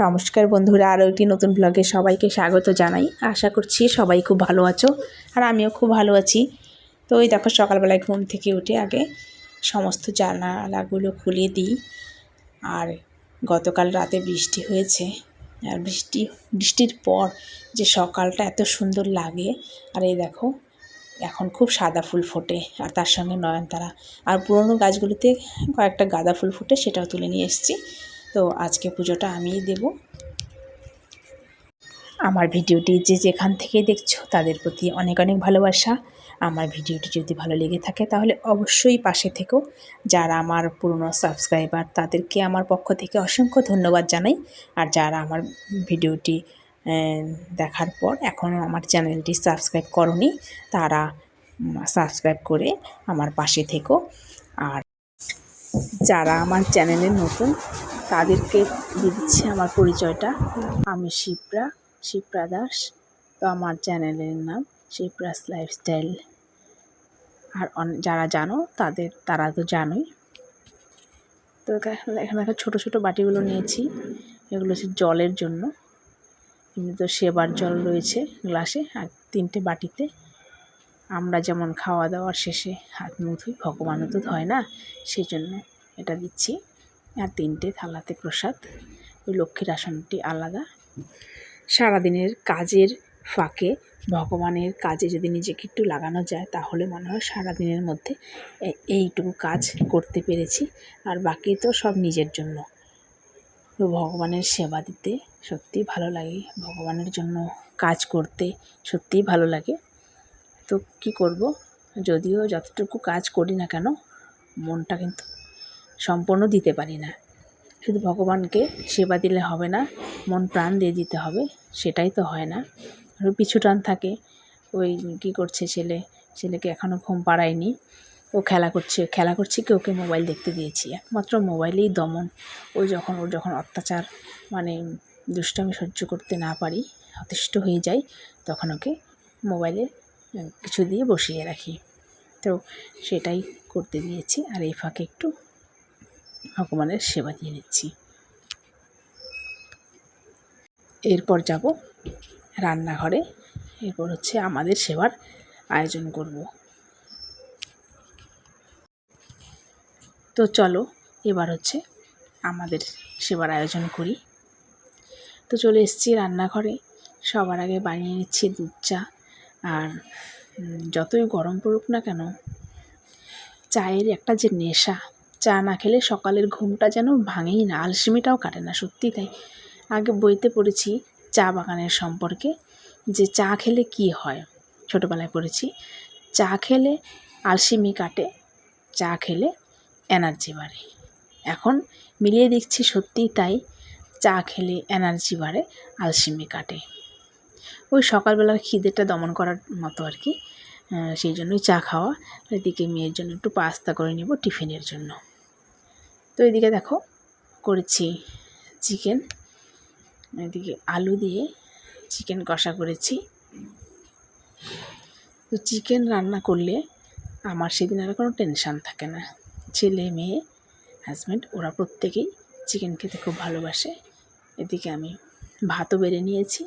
নমস্কার বন্ধুরা, আরও একটি নতুন ব্লগে সবাইকে স্বাগত জানাই। আশা করছি সবাই খুব ভালো আছো আর আমিও খুব ভালো আছি। তো ওই দেখো, সকালবেলায় ঘুম থেকে উঠে আগে সমস্ত জানালাগুলো খুলে দিই। আর গতকাল রাতে বৃষ্টি হয়েছে। আর বৃষ্টি, বৃষ্টির পর যে সকালটা এত সুন্দর লাগে। আর এই দেখো, এখন খুব সাদা ফুল ফোটে। আর তার সঙ্গে নয়নতারা। আর পুরনো গাছগুলিতে কয়েকটা গাঁদা ফুল ফুটে, সেটাও তুলে নিয়ে এসেছি। তো আজকে পুজোটা আমিই দেব। আমার ভিডিওটি যে যেখান থেকে দেখছ তাদের প্রতি অনেক অনেক ভালোবাসা। আমার ভিডিওটি যদি ভালো লেগে থাকে তাহলে অবশ্যই পাশে থেকো। যারা আমার পুরনো সাবস্ক্রাইবার তাদেরকে আমার পক্ষ থেকে অসংখ্য ধন্যবাদ জানাই। আর যারা আমার ভিডিওটি দেখার পর এখনও আমার চ্যানেলটি সাবস্ক্রাইব করনি তারা সাবস্ক্রাইব করে আমার পাশে থেকো। আর যারা আমার চ্যানেলে নতুন তাদেরকে দিয়ে দিচ্ছি আমার পরিচয়টা। আমি শিপ্রা শিপ্রা দাস। তো আমার চ্যানেলের নাম শিপ্রাস লাইফস্টাইল। আর যারা জানো, তাদের, তারা তো জানোই। তো এখানে একটা ছোটো ছোটো বাটিগুলো নিয়েছি। এগুলো হচ্ছে জলের জন্য। এমনি তো সেবার জল রয়েছে গ্লাসে, আর তিনটে বাটিতে। আমরা যেমন খাওয়া দাওয়ার শেষে হাত মুখ ধুই, ভগবানও তো ধয় না? সেই জন্য এটা দিচ্ছি। আর তিনটে থালাতে প্রসাদ। ওই লক্ষ্মীর আসনটি আলাদা। সারাদিনের কাজের ফাঁকে, ভগবানের কাজে যদি নিজেকে একটু লাগানো যায়, তাহলে মনে হয় সারাদিনের মধ্যে এইটুকু কাজ করতে পেরেছি। আর বাকি তো সব নিজের জন্য। তো ভগবানের সেবা দিতে সত্যিই ভালো লাগে। ভগবানের জন্য কাজ করতে সত্যিই ভালো লাগে। তো কি করব? যদিও যতটুকু কাজ করি না কেন, মনটা কিন্তু সম্পূর্ণ দিতে পারি না। শুধু ভগবানকে সেবা দিলে হবে না, মন প্রাণ দিয়ে দিতে হবে, সেটাই তো হয় না। আরও পিছু টান থাকে, ওই কী করছে ছেলে, ছেলেকে এখনও ঘুম পাড়ায়নি, ও খেলা করছে খেলা করছে কি ওকে মোবাইল দেখতে দিয়েছি, একমাত্র মোবাইলেই দমন। ও যখন, ওর যখন অত্যাচার মানে দুষ্টামি সহ্য করতে না পারি, অতিষ্ঠ হয়ে যাই, তখন ওকে মোবাইলে কিছু দিয়ে বসিয়ে রাখি। তো সেটাই করতে দিয়েছি, আর এই ফাঁকে একটু ভগবানের সেবা দিয়ে নিচ্ছি। এরপর যাব রান্নাঘরে। এরপর হচ্ছে আমাদের সেবার আয়োজন করব। তো চলো, এবার হচ্ছে আমাদের সেবার আয়োজন করি। তো চলে এসেছি রান্নাঘরে। সবার আগে বানিয়ে নিচ্ছি দুধ চা। আর যতই গরম পড়ুক না কেন, চায়ের একটা যে নেশা চা না খেলে সকালের ঘুমটা যেন ভাঙেই না, আলসেমিটাও কাটে না, সত্যি তাই। আগে বইতে পড়েছি চা বাগানের সম্পর্কে, যে চা খেলে কি হয়? ছোটোবেলায় পড়েছি, চা খেলে আলসেমি কাটে, চা খেলে এনার্জি বাড়ে। এখন মিলিয়ে দেখছি সত্যিই তাই, চা খেলে এনার্জি বাড়ে, আলসেমি কাটে। ওই সকালবেলার খিদেটা দমন করার মতো আর কি। সেই জন্যই চা খাওয়া, এদিকে মেয়ের জন্য একটু পাস্তা করে নেব টিফিনের জন্য। তো এদিকে দেখো করেছি চিকেন। এদিকে আলু দিয়ে চিকেন কষা করেছি। তো চিকেন রান্না করলে আমার সেদিন আর কোনো টেনশান থাকে না। ছেলে, মেয়ে হাজব্যান্ড ওরা প্রত্যেকেই চিকেন খেতে খুব ভালোবাসে। এদিকে আমি ভাতও বেড়ে নিয়েছি।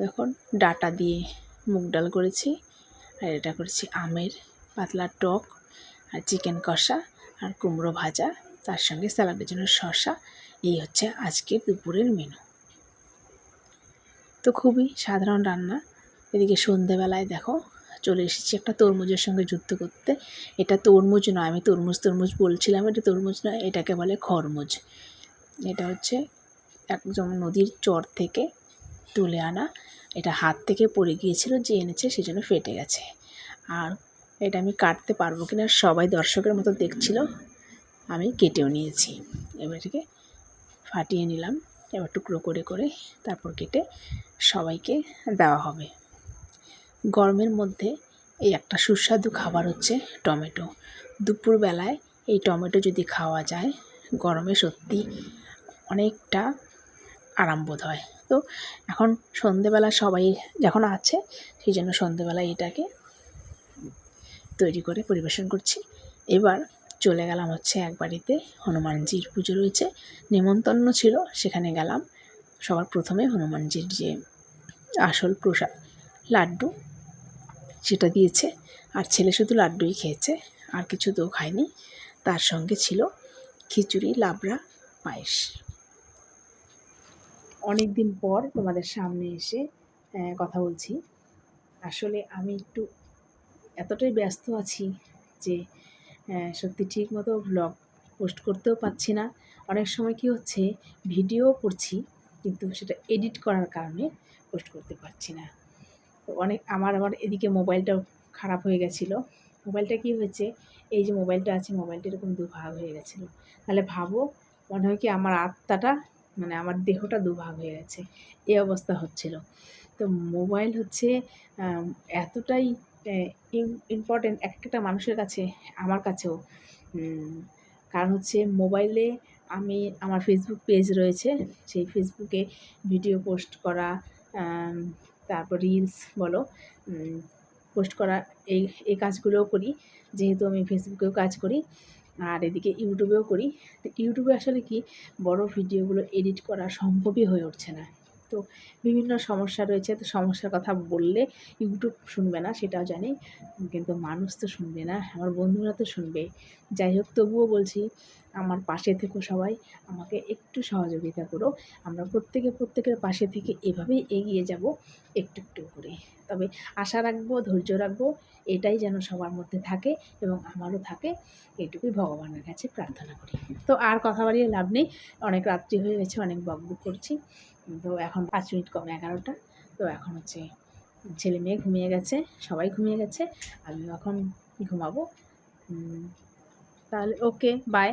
দেখুন ডাটা দিয়ে মুগ ডাল করেছি আর এটা করেছি আমের পাতলা টক আর চিকেন কষা আর কুমড়ো ভাজা। তার সঙ্গে স্যালাডের জন্য শসা। এই হচ্ছে আজকের দুপুরের মেনু তো খুবই সাধারণ রান্না। এদিকে সন্ধেবেলায় দেখো চলে এসেছি একটা তরমুজের সঙ্গে যুদ্ধ করতে। এটা তরমুজ নয়, আমি তরমুজ তরমুজ বলছিলাম, এটা তরমুজ নয়, এটাকে বলে খরমুজ। এটা হচ্ছে একদম নদীর চর থেকে তুলে আনা। এটা হাত থেকে পড়ে গিয়েছিল, যে এনেছে সেজন্য ফেটে গেছে। আর এটা আমি কাটতে পারব কিনা সবাই দর্শকের মতো দেখছিল। আমি কেটেও নিয়েছি। এবার এটাকে ফাটিয়ে নিলাম। এবার টুকরো করে করে তারপর কেটে সবাইকে দেওয়া হবে। গরমের মধ্যে এই একটা সুস্বাদু খাবার হচ্ছে টমেটো। দুপুরবেলায় এই টমেটো যদি খাওয়া যায়, গরমে সত্যি অনেকটা আরাম বোধ হয়। তো এখন সন্ধেবেলা সবাই যখন আছে, সেই জন্য সন্ধেবেলায় এটাকে তৈরি করে পরিবেশন করছি। এবার চলে গেলাম হচ্ছে এক বাড়িতে, হনুমানজির পুজো রয়েছে। নেমন্তন্ন ছিল, সেখানে গেলাম। সবার প্রথমে হনুমানজির যে আসল প্রসাদ, লাড্ডু, সেটা দিয়েছে। আর ছেলে শুধু লাড্ডুই খেয়েছে, আর কিছু তো খায়নি। তার সঙ্গে ছিল খিচুড়ি, লাবড়া, পায়েস। অনেক দিন পর তোমাদের সামনে এসে কথা বলছি। আসলে আমি একটু এতটাই ব্যস্ত আছি যে আহ, সত্যি ঠিক মতো ব্লগ পোস্ট করতেও পারছি না। অনেক সময় কি হচ্ছে ভিডিও করছি কিন্তু সেটা এডিট করার কারণে পোস্ট করতে পারছি না। অনেক আমার আবার এদিকে মোবাইলটাও খারাপ হয়ে গেছিল। মোবাইলটা কি হয়েছে এই যে মোবাইলটা আছে মোবাইলটা এরকম দুভাগ হয়ে গেছিল। তাহলে ভাবো মনে হয় কি আমার আত্মাটা মানে আমার দেহটা দুভাগ হয়ে গেছে। এই অবস্থা হচ্ছিল। তো মোবাইল হচ্ছে এতটাই ইম্পর্টেন্ট এক একটা মানুষের কাছে, আমার কাছেও। কারণ হচ্ছে মোবাইলে আমি, আমার ফেসবুক পেজ রয়েছে, সেই ফেসবুকে ভিডিও পোস্ট করা তারপর রিলস বলো পোস্ট করা, এই এই কাজগুলোও করি। যেহেতু আমি ফেসবুকেও কাজ করি, আর এদিকে ইউটিউবেও করি। তো ইউটিউবে আসলে কি, বড় ভিডিওগুলো এডিট করা সম্ভবই হয়ে উঠছে না। তো বিভিন্ন সমস্যা রয়েছে, তো সমস্যার কথা বললে ইউটিউব শুনবে না, সেটাও জানি। কিন্তু মানুষ তো শুনবে না, আমার বন্ধুরা তো শুনবে। যাই হোক, তবুও বলছি আমার পাশে থেকো সবাই, আমাকে একটু সহযোগিতা করো। আমরা প্রত্যেকে প্রত্যেকের পাশে থেকে এভাবেই এগিয়ে যাব একটু একটু করে। তবে আশা রাখব, ধৈর্য রাখব, এটাই যেন সবার মধ্যে থাকে এবং আমারও থাকে। এটুকুই ভগবানের কাছে প্রার্থনা করি। তো আর কথা বাড়িয়ে লাভ নেই। অনেক রাত্রি হয়ে গেছে, অনেক বকবুক করছি। তো এখন পাঁচ মিনিট কম এগারোটা। তো এখন হচ্ছে ছেলে মেয়ে ঘুমিয়ে গেছে, সবাই ঘুমিয়ে গেছে। আমিও এখন ঘুমাবো। তাহলে ওকে বাই